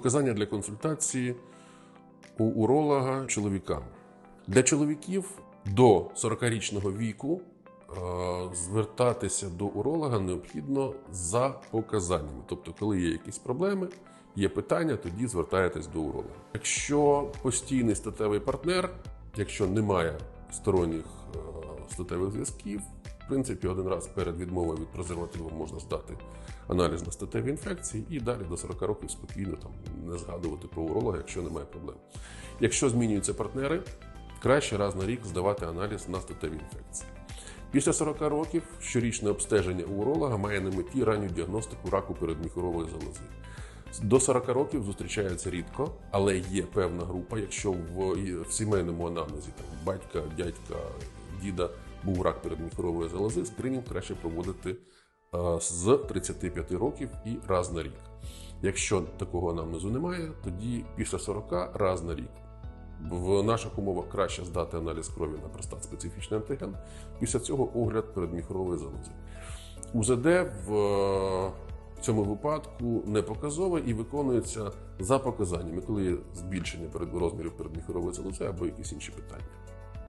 Показання для консультації у уролога чоловікам. Для чоловіків до 40-річного віку е, звертатися до уролога необхідно за показаннями. Тобто, коли є якісь проблеми, є питання, тоді звертаєтесь до уролога. Якщо постійний статевий партнер, якщо немає сторонніх е, статевих зв'язків, принципі, один раз перед відмовою від презервативу можна здати аналіз на статеві інфекції і далі до 40 років спокійно там не згадувати про уролога, якщо немає проблем. Якщо змінюються партнери, краще раз на рік здавати аналіз на статеві інфекції. Після 40 років щорічне обстеження у уролога має на меті ранню діагностику раку передміхорової залози. До 40 років зустрічається рідко, але є певна група. Якщо в, в сімейному анамнезі там батька, дядька, діда був рак передміхорової залози, скринінг краще проводити з 35 років і раз на рік. Якщо такого анамнезу немає, тоді після 40 раз на рік. В наших умовах краще здати аналіз крові на простат специфічний антиген. Після цього огляд передміхорової залози. УЗД в е, цьому випадку не показове і виконується за показаннями, коли є збільшення розмірів передміхорової залози або якісь інші питання.